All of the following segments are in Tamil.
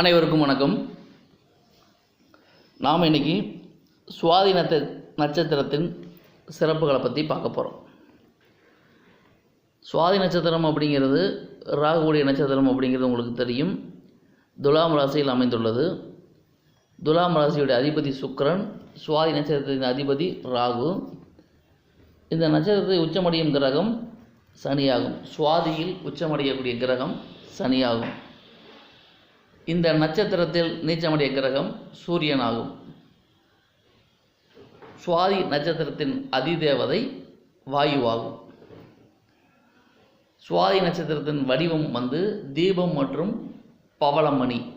அனைவருக்கும் வணக்கம். நாம் இன்னைக்கு சுவாதி நட்ச நட்சத்திரத்தின் சிறப்புகளை பற்றி பார்க்க போகிறோம் சுவாதி நட்சத்திரம் அப்படிங்கிறது ராகுவுடைய நட்சத்திரம் அப்படிங்கிறது உங்களுக்கு தெரியும். துலாம் ராசியில் அமைந்துள்ளது. துலாம் ராசியுடைய அதிபதி சுக்கரன் சுவாதி நட்சத்திரத்தின் அதிபதி ராகு. இந்த நட்சத்திரத்தை உச்சமடையும் கிரகம் சனியாகும். சுவாதியில் உச்சமடையக்கூடிய கிரகம் சனியாகும். இந்த நட்சத்திரத்தில் நீச்சமடைய கிரகம் சூரியனாகும். சுவாதி நட்சத்திரத்தின் அதிதேவதை வாயுவாகும். சுவாதி நட்சத்திரத்தின் வடிவம் வந்து தீபம் மற்றும் பவளமணி.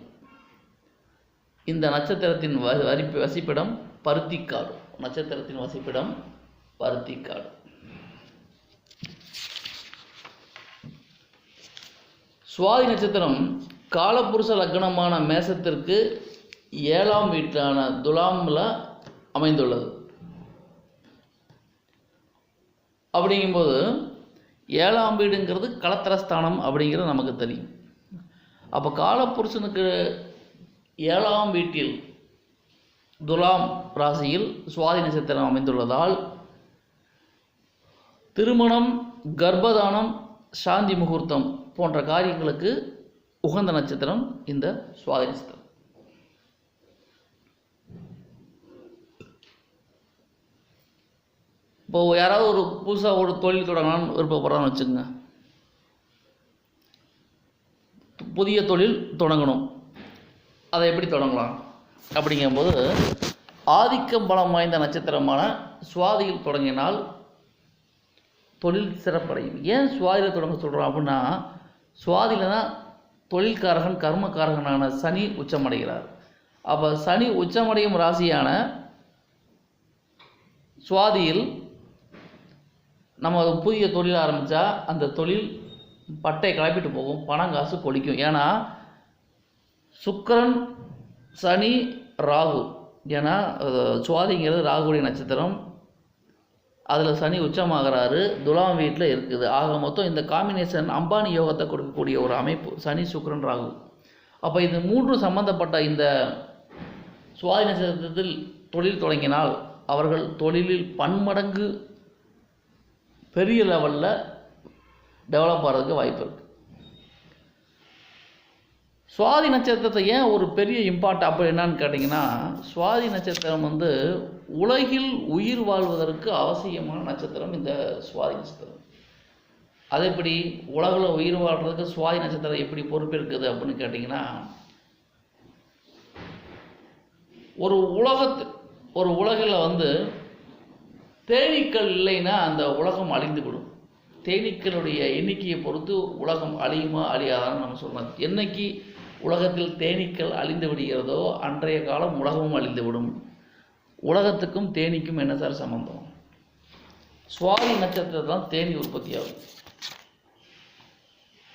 இந்த நட்சத்திரத்தின் வ வரி வசிப்பிடம் பருத்திக்காடு. நட்சத்திரத்தின் வசிப்பிடம் பருத்திக்காடு. சுவாதி நட்சத்திரம் காலபுருஷ லக்னமான மேசத்திற்கு ஏழாம் வீட்டான துலாமில் அமைந்துள்ளது. அப்படிங்கும்போது ஏழாம் வீடுங்கிறது களத்திரஸ்தானம் அப்படிங்கிறது நமக்கு தெரியும். அப்போ காலபுருஷனுக்கு ஏழாம் வீட்டில் துலாம் ராசியில் சுவாதி நட்சத்திரம் அமைந்துள்ளதால் திருமணம் கர்ப்பதானம் சாந்தி முகூர்த்தம் போன்ற காரியங்களுக்கு உகந்த நட்சத்திரம் இந்த சுவாதி நட்சத்திரம். இப்போ யாராவது ஒரு புதுசாக ஒரு தொழில் தொடங்கலாம்னு விருப்பப்படுறான்னு வச்சுக்கோங்க. புதிய தொழில் தொடங்கணும். அதை எப்படி தொடங்கலாம்? அப்படிங்கும்போது ஆதிக்கம் பலம் வாய்ந்த நட்சத்திரமான சுவாதியில் தொடங்கினால் தொழில் சிறப்படையும். ஏன் சுவாதியில் தொடங்க சொல்கிறோம் அப்படின்னா சுவாதியில் தான் தொழில்காரகன் கர்மக்காரகனான சனி உச்சமடைகிறார். அப்போ சனி உச்சமடையும் ராசியான சுவாதியில் நம்ம புதிய தொழில் ஆரம்பித்தா அந்த தொழில் பட்டை கிளப்பிட்டு போகும் பணம் காசு கொடிக்கும் ஏன்னா சுக்கிரன் சனி ராகு. ஏன்னா சுவாதிங்கிறது ராகுடைய நட்சத்திரம். அதில் சனி உச்சமாகிறாரு துலாம் வீட்டில் இருக்குது. ஆக மொத்தம் இந்த காம்பினேஷன் அம்பானி யோகத்தை கொடுக்கக்கூடிய ஒரு அமைப்பு சனி சுக்கரன் ராகு. அப்போ இது மூன்று சம்பந்தப்பட்ட இந்த சுவாதி நட்சத்திரத்தில் தொழில் தொடங்கினால் அவர்கள் தொழிலில் பன்மடங்கு பெரிய லெவலில் டெவலப் ஆகிறதுக்கு வாய்ப்பு இருக்குது சுவாதி நட்சத்திரத்தை ஏன் ஒரு பெரிய இம்பார்ட் அப்போ என்னன்னு கேட்டிங்கன்னா சுவாதி நட்சத்திரம் வந்து உலகில் உயிர் வாழ்வதற்கு அவசியமான நட்சத்திரம் இந்த சுவாதி நட்சத்திரம். அது எப்படி? உலகில் உயிர் வாழ்றதுக்கு சுவாதி நட்சத்திரம் எப்படி பொறுப்பேற்குது அப்படின்னு கேட்டிங்கன்னா ஒரு உலகத்து ஒரு உலகில் வந்து தேனீக்கள் இல்லைன்னா அந்த உலகம் அழிந்துவிடும். தேனீக்களுடைய எண்ணிக்கையை பொறுத்து உலகம் அழியுமா அழியாதான்னு நம்ம சொல்லலாம் என்னைக்கு உலகத்தில் தேனீக்கள் அழிந்து விடுகிறதோ அன்றைய காலம் உலகமும் அழிந்து விடும். உலகத்துக்கும் தேனீக்கும் என்ன சார் சம்பந்தம்? சுவாதி நட்சத்திரத்தில் தான் தேனி உற்பத்தி ஆகும்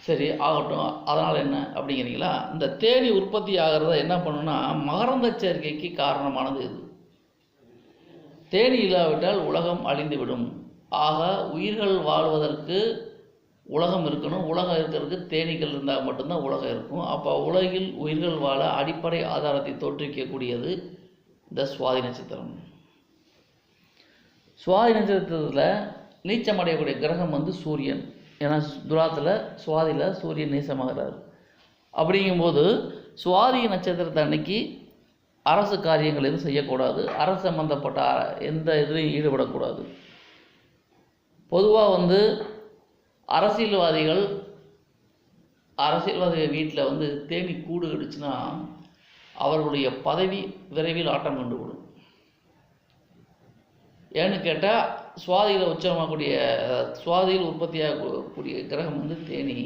சரி ஆகட்டும் அதனால் என்ன அப்படிங்கிறீங்களா? இந்த தேனி உற்பத்தி ஆகிறத என்ன பண்ணுன்னா மகரந்த சேர்க்கைக்கு காரணமானது இது. தேனி இல்லாவிட்டால் உலகம் அழிந்துவிடும் ஆக உயிர்கள் வாழ்வதற்கு உலகம் இருக்கணும். உலகம் இருக்கிறதுக்கு தேனீக்கள் இருந்தால் மட்டும்தான் உலகம் இருக்கும். அப்போ உலகில் உயிர்கள் வாழ அடிப்படை ஆதாரத்தை தோற்றுவிக்கக்கூடியது இந்த சுவாதி நட்சத்திரம். சுவாதி நட்சத்திரத்தில் நீச்சம் அடையக்கூடிய கிரகம் வந்து சூரியன். ஏன்னா துராத்தில் சுவாதியில் சூரியன் நீசமாகிறார் அப்படிங்கும்போது சுவாதி நட்சத்திரத்தை அன்னைக்கு அரசு காரியங்கள் எதுவும் செய்யக்கூடாது. அரசு சம்மந்தப்பட்ட எந்த இதுலையும் ஈடுபடக்கூடாது. பொதுவாக வந்து அரசியல்வாதிகள் அரசியல்வாதிகள் வீட்டில் வந்து தேனி கூடு கடிச்சுன்னா அவர்களுடைய பதவி விரைவில் ஆட்டம் கொண்டு விடும் ஏன்னு கேட்டால் சுவாதியில் உச்சமாகக்கூடிய சுவாதியில் உற்பத்தியாகக்கூடிய கிரகம் வந்து தேனி.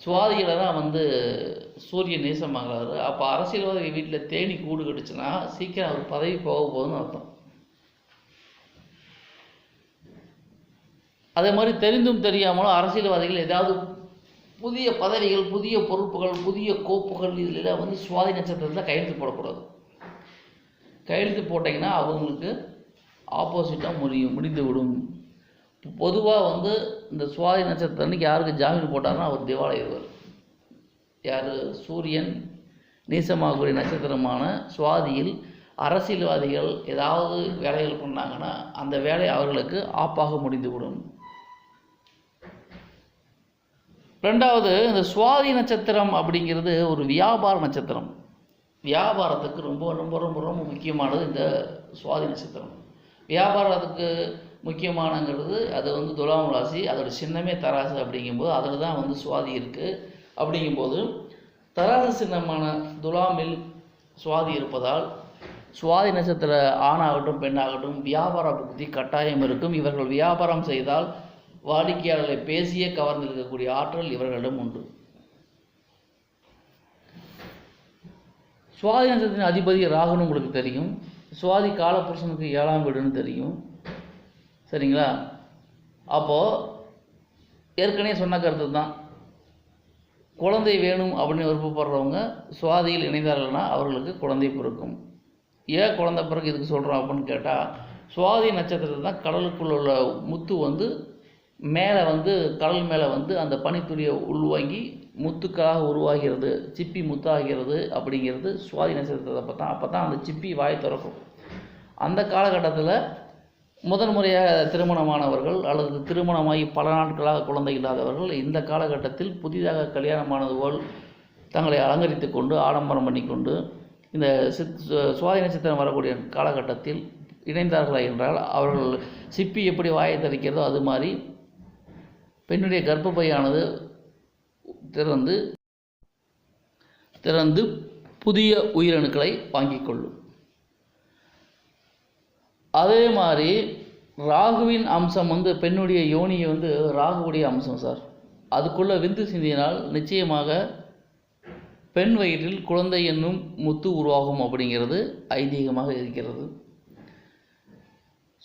சுவாதியில் தான் வந்து சூரியன் நேசமாகிறாரு. அப்போ அரசியல்வாதி வீட்டில் தேனி கூடு கட்டுச்சுன்னா சீக்கிரம் அவர் பதவி போக போகுதுன்னு அர்த்தம். அதே மாதிரி தெரிந்தும் தெரியாமலும் அரசியல்வாதிகள் ஏதாவது புதிய பதவிகள் புதிய பொறுப்புகள் புதிய கோப்புகள் இதில் வந்து சுவாதி நட்சத்திரத்தில் கையெழுத்து போடக்கூடாது. கையெழுத்து போட்டிங்கன்னா அவங்களுக்கு ஆப்போசிட்டாக முடியும் முடிந்து விடும். பொதுவாக வந்து இந்த சுவாதி நட்சத்திரம் யாருக்கு ஜாமீன் போட்டாருன்னா அவர் திவாலாயிருவார் யார்? சூரியன் நீசமாகக்கூடிய நட்சத்திரமான சுவாதியில் அரசியல்வாதிகள் ஏதாவது வேலைகள் பண்ணாங்கன்னா அந்த வேலை அவர்களுக்கு ஆப்பாக முடிந்துவிடும். ரெண்டாவது இந்த சுவாதி நட்சத்திரம் அப்படிங்கிறது ஒரு வியாபார நட்சத்திரம். வியாபாரத்துக்கு ரொம்ப ரொம்ப ரொம்ப ரொம்ப முக்கியமானது இந்த சுவாதி நட்சத்திரம். வியாபாரத்துக்கு முக்கியமானங்கிறது அது வந்து துலாம் ராசி அதோட சின்னமே தராசு அப்படிங்கும்போது அதில் தான் வந்து சுவாதி இருக்குது அப்படிங்கும்போது தராசு சின்னமான துலாமில் சுவாதி இருப்பதால் சுவாதி நட்சத்திர ஆணாகட்டும் பெண்ணாகட்டும் வியாபார புத்தி கட்டாயம் இருக்கும். இவர்கள் வியாபாரம் செய்தால் வாடிக்கையாளர்களை பேசியே கவர்ந்திருக்கக்கூடிய ஆற்றல் இவர்களிடம் உண்டு. சுவாதி நட்சத்திரத்தின் அதிபதி ராகுன்னு உங்களுக்கு தெரியும். சுவாதி காலபுருஷனுக்கு ஏழாம் வீடுன்னு தெரியும். சரிங்களா? அப்போது ஏற்கனவே சொன்ன கருத்து தான். குழந்தை வேணும் அப்படின்னு விருப்பப்படுறவங்க சுவாதியில் இணைந்தார்கள்னா அவர்களுக்கு குழந்தை பிறக்கும். ஏன் குழந்தை பிறகு இதுக்கு சொல்கிறோம் அப்படின்னு கேட்டால் சுவாதி நட்சத்திரத்தில் தான் கடலுக்குள்ள உள்ள முத்து வந்து மேலே வந்து கடல் மேலே வந்து அந்த பனித்துளியை உள்வாங்கி முத்துக்களாக உருவாகிறது சிப்பி முத்தாகிறது அப்படிங்கிறது சுவாதி நட்சத்திரத்தை அப்போ தான் அப்போ தான் அந்த சிப்பி வாய் திறக்கும். அந்த காலகட்டத்தில் முதன் முறையாக திருமணமானவர்கள் அல்லது திருமணமாகி பல நாட்களாக குழந்தை இல்லாதவர்கள் இந்த காலகட்டத்தில் புதிதாக கல்யாணமானது போல் தங்களை அலங்கரித்து கொண்டு ஆடம்பரம் பண்ணிக்கொண்டு இந்த சித் சுவாதி நட்சத்திரம் வரக்கூடிய காலகட்டத்தில் இணைந்தார்களா என்றால் அவர்கள் சிப்பி எப்படி வாயை தரிக்கிறதோ அது மாதிரி பெண்ணுடைய கர்ப்பப்பையானது திறந்து திறந்து புதிய உயிரணுக்களை வாங்கிக் கொள்ளும். அதே மாதிரி ராகுவின் அம்சம் வந்து பெண்ணுடைய யோனியை வந்து ராகுவுடைய அம்சம் சார். அதுக்குள்ளே விந்து சிந்தினால் நிச்சயமாக பெண் வயிற்றில் குழந்தை என்னும் முத்து உருவாகும் அப்படிங்கிறது ஐதீகமாக இருக்கிறது.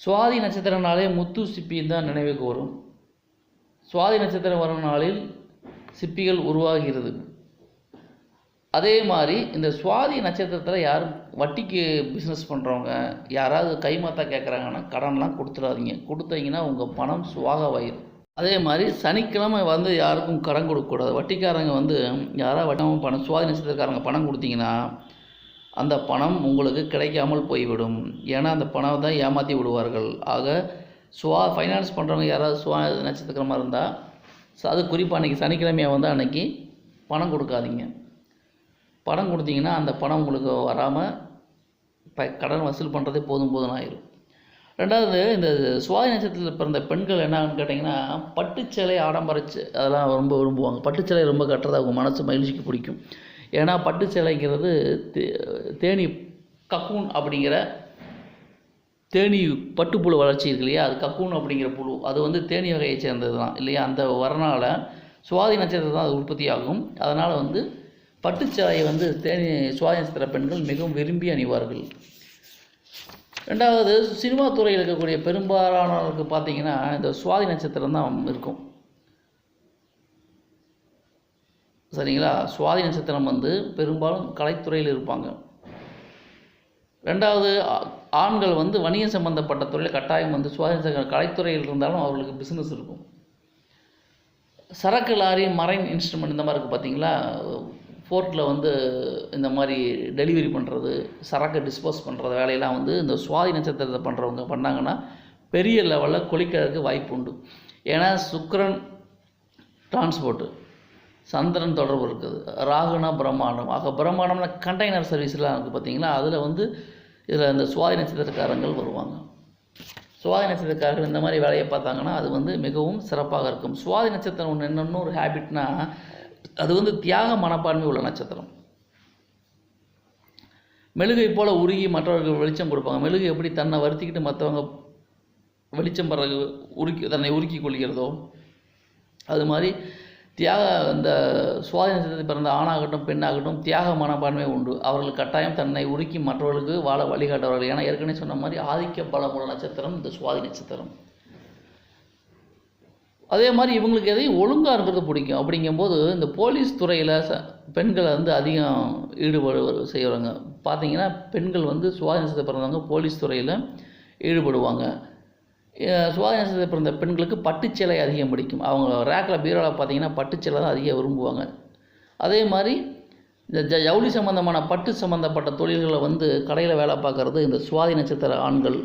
சுவாதி நட்சத்திரனாலே முத்து சிப்பின்னு தான் நினைவுக்கு வரும். சுவாதி நட்சத்திரம் வரும் நாளில் சிப்பிகள் உருவாகிறது. அதே மாதிரி இந்த சுவாதி நட்சத்திரத்தில் யாரும் வட்டிக்கு பிஸ்னஸ் பண்ணுறவங்க யாராவது கைமாத்தா கேட்குறாங்கன்னா கடன்லாம் கொடுத்துடாதீங்க கொடுத்தீங்கன்னா உங்கள் பணம் சுவாகவாயிரும் அதே மாதிரி சனிக்கிழமை வந்து யாருக்கும் கடன் கொடுக்கக்கூடாது. வட்டிக்காரங்க வந்து யாராவது வட்டம் பணம் சுவாதி நட்சத்திரக்காரங்க பணம் கொடுத்தீங்கன்னா அந்த பணம் உங்களுக்கு கிடைக்காமல் போய்விடும். ஏன்னா அந்த பணம் தான் ஏமாற்றி விடுவார்கள். ஆக சுவா ஃபைனான்ஸ் பண்ணுறவங்க யாராவது சுவா நட்சத்திரமாக இருந்தால் அது குறிப்பாக அன்றைக்கி சனிக்கிழமையாக வந்து அன்னைக்கு பணம் கொடுக்காதீங்க. பணம் கொடுத்தீங்கன்னா அந்த பணம் உங்களுக்கு வராமல் ப கடன் வசூல் பண்ணுறதே போதும் போதும் ஆயிரும். ரெண்டாவது இந்த சுவாதி நட்சத்திரத்தில் பிறந்த பெண்கள் என்னன்னு கேட்டிங்கன்னா பட்டுச்சேலை ஆடம்பரச்சு அதெல்லாம் ரொம்ப விரும்புவாங்க. பட்டுச்சேலை ரொம்ப கட்டுறது அவங்க மனசு மகிழ்ச்சிக்கு பிடிக்கும். ஏன்னா பட்டுச்சேலைங்கிறது தே தேனி கக்கூன் அப்படிங்கிற தேனி பட்டுப்புழு வளர்ச்சி இருக்கு இல்லையா? அது கக்கூன் அப்படிங்கிற புழு. அது வந்து தேனி வகையை சேர்ந்தது தான் இல்லையா? அந்த வரனால் சுவாதி நட்சத்திரம் தான் அது உற்பத்தி ஆகும் அதனால் வந்து பட்டுச்சாயை வந்து தேனி சுவாதி நட்சத்திர பெண்கள் மிகவும் விரும்பி அணிவார்கள். ரெண்டாவது சினிமா துறையில் இருக்கக்கூடிய பெரும்பாலானவர்களுக்கு பார்த்தீங்கன்னா இந்த சுவாதி நட்சத்திரம் தான் இருக்கும். சரிங்களா? சுவாதி நட்சத்திரம் வந்து பெரும்பாலும் கலைத்துறையில் இருப்பாங்க. ரெண்டாவது ஆண்கள் வந்து வணிகம் சம்பந்தப்பட்ட துறையில் கட்டாயம் வந்து சுவாச கலைத்துறையில் இருந்தாலும் அவர்களுக்கு பிஸ்னஸ் இருக்கும். சரக்கு லாரி மரைன் இன்ஸ்ட்ருமெண்ட் இந்த மாதிரி இருக்குது பார்த்தீங்களா போர்ட்டில் வந்து இந்த மாதிரி டெலிவரி பண்ணுறது சரக்கு டிஸ்போஸ் பண்ணுறது வேலையெல்லாம் வந்து இந்த சுவாதி நட்சத்திரத்தை பண்ணுறவங்க பண்ணாங்கன்னா பெரிய லெவலில் கொளிக்கிறதுக்கு வாய்ப்பு உண்டு. ஏன்னா சுக்கரன் டிரான்ஸ்போர்ட்டு சந்திரன் தொடர்பு இருக்குது. ராகுனா பிரம்மாண்டம். ஆக பிரம்மாண்டம்னா கண்டெய்னர் சர்வீஸ்லாம் இருக்குது பார்த்தீங்களா அதில் வந்து இதில் அந்த சுவாதி நட்சத்திரக்காரங்கள் வருவாங்க. சுவாதி நட்சத்திரக்காரர்கள் இந்த மாதிரி வேலையை பார்த்தாங்கன்னா அது வந்து மிகவும் சிறப்பாக இருக்கும். சுவாதி நட்சத்திரம் ஒன்று என்னென்னு ஒரு ஹேபிட்னா அது வந்து தியாக மனப்பான்மை உள்ள நட்சத்திரம். மெழுகை போல் உருகி மற்றவர்களுக்கு வெளிச்சம் கொடுப்பாங்க. மெழுகு எப்படி தன்னை வருத்திக்கிட்டு மற்றவங்க வெளிச்சம் பிறகு உருக்கி தன்னை உருக்கி கொள்கிறதோ அது மாதிரி தியாக இந்த சுவாதீன நட்சத்திரத்தில் பிறந்த ஆணாகட்டும் பெண்ணாகட்டும் தியாக மனப்பான்மை உண்டு. அவர்கள் கட்டாயம் தன்னை உருக்கி மற்றவர்களுக்கு வாழ வழிகாட்டுவார்கள். ஏன்னா ஏற்கனவே சொன்ன மாதிரி ஆதிக்க பலமுள்ள நட்சத்திரம் இந்த சுவாதி நட்சத்திரம். அதே மாதிரி இவங்களுக்கு எதையும் ஒழுங்காக இருக்கிறது பிடிக்கும். அப்படிங்கும்போது இந்த போலீஸ் துறையில் ச பெண்களை வந்து அதிகம் ஈடுபடு செய்வாங்க. பார்த்தீங்கன்னா பெண்கள் வந்து சுவாதி நட்சத்திரம் பிறந்தவங்க போலீஸ் துறையில் ஈடுபடுவாங்க. சுவாதீன சுவாதி பிறந்த பெண்களுக்கு பட்டுச்சேலை அதிகம் பிடிக்கும். அவங்க ரேக்கில் பீரோவில் பார்த்தீங்கன்னா பட்டுச்சேலை தான் அதிகம் விரும்புவாங்க. அதே மாதிரி இந்த ஜ ஜவுளி சம்மந்தமான பட்டு சம்மந்தப்பட்ட தொழில்களை வந்து கடையில் வேலை பார்க்குறது இந்த சுவாதி நட்சத்திர ஆண்கள்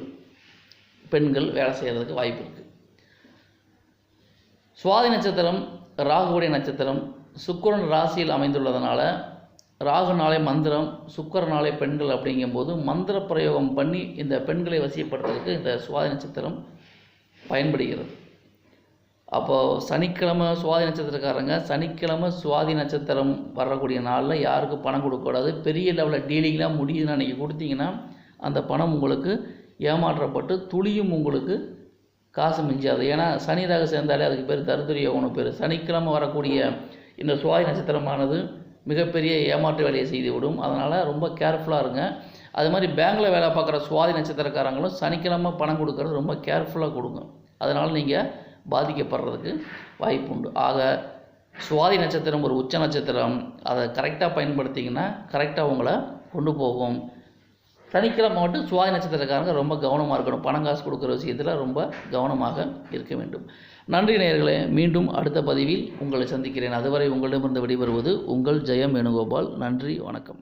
பெண்கள் வேலை செய்கிறதுக்கு வாய்ப்பு இருக்குது சுவாதி நட்சத்திரம் ராகுவுடைய நட்சத்திரம் சுக்கரன் ராசியில் அமைந்துள்ளதுனால ராகு நாளை மந்திரம் சுக்கர நாளை பெண்கள் அப்படிங்கும்போது மந்திர பிரயோகம் பண்ணி இந்த பெண்களை வசியப்படுத்துறதுக்கு இந்த சுவாதி நட்சத்திரம் பயன்படுகிறது. அப்போது சனிக்கிழமை சுவாதி நட்சத்திரக்காரங்க சனிக்கிழமை சுவாதி நட்சத்திரம் வரக்கூடிய நாளில் யாருக்கும் பணம் கொடுக்கக்கூடாது பெரிய லெவலில் டீலிங்லாம் முடியுதுன்னு அன்றைக்கி கொடுத்தீங்கன்னா அந்த பணம் உங்களுக்கு ஏமாற்றப்பட்டு துளியும் உங்களுக்கு காசு மிஞ்சாது. ஏன்னா சனி ராக சேர்ந்தாலே அதுக்கு பேர் தருதுரி யோகம்னு பேர். சனிக்கிழமை வரக்கூடிய இந்த சுவாதி நட்சத்திரமானது மிகப்பெரிய ஏமாற்று வேலையை செய்துவிடும். அதனால் ரொம்ப கேர்ஃபுல்லாக இருங்க. அது மாதிரி பேங்கில் வேலை பார்க்குற சுவாதி நட்சத்திரக்காரங்களும் சனிக்கிழமை பணம் கொடுக்கறது ரொம்ப கேர்ஃபுல்லாக கொடுங்க. அதனால் நீங்கள் பாதிக்கப்படுறதுக்கு வாய்ப்பு உண்டு. ஆக சுவாதி நட்சத்திரம் ஒரு உச்ச நட்சத்திரம். அதை கரெக்டாக பயன்படுத்திங்கன்னா கரெக்டாக உங்களை கொண்டு போகும். சனிக்கிழமை மட்டும் சுவாதி நட்சத்திரக்காரங்க ரொம்ப கவனமாக இருக்கணும். பணம் காசு கொடுக்குற விஷயத்தில் ரொம்ப கவனமாக இருக்க வேண்டும். நன்றி நேயர்களே மீண்டும் அடுத்த பதிவில் உங்களை சந்திக்கிறேன். அதுவரை உங்களிடமிருந்து விடைபெறுவது உங்கள் ஜெயம் வேணுகோபால். நன்றி வணக்கம்.